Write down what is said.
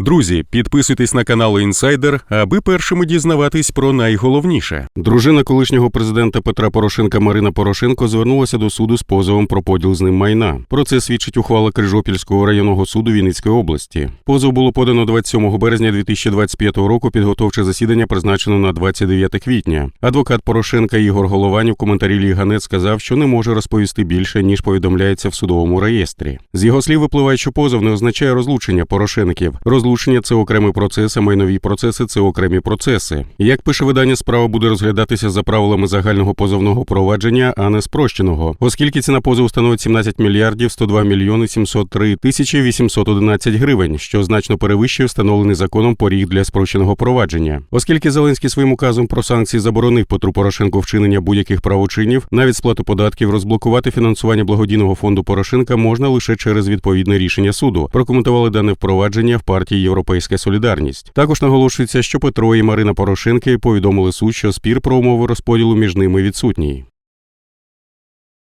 Друзі, підписуйтесь на канал Інсайдер, аби першими дізнаватись про найголовніше. Дружина колишнього президента Петра Порошенка Марина Порошенко звернулася до суду з позовом про поділ з ним майна. Про це свідчить ухвала Крижопільського районного суду Вінницької області. Позов було подано 27 березня 2025 року. Підготовче засідання призначено на 29 квітня. Адвокат Порошенка Ігор Голованів в коментарі Ліганет сказав, що не може розповісти більше ніж повідомляється в судовому реєстрі. З його слів випливає, що позов не означає розлучення Порошенків. Розлучення це окремий процес, а майнові процеси це окремі процеси. Як пише видання, справа буде розглядатися за правилами загального позовного провадження, а не спрощеного, оскільки ціна позову становить 17 мільярдів 102 мільйони 703 тисячі 811 гривень, що значно перевищує встановлений законом поріг для спрощеного провадження. Оскільки Зеленський своїм указом про санкції заборонив Петру Порошенку вчинення будь-яких правочинів, навіть сплату податків, розблокувати фінансування благодійного фонду Порошенка можна лише через відповідне рішення суду. Прокоментували дане впровадження в партії Європейська Солідарність. Також наголошується, що Петро і Марина Порошенки повідомили суд, що спір про умови розподілу між ними відсутній.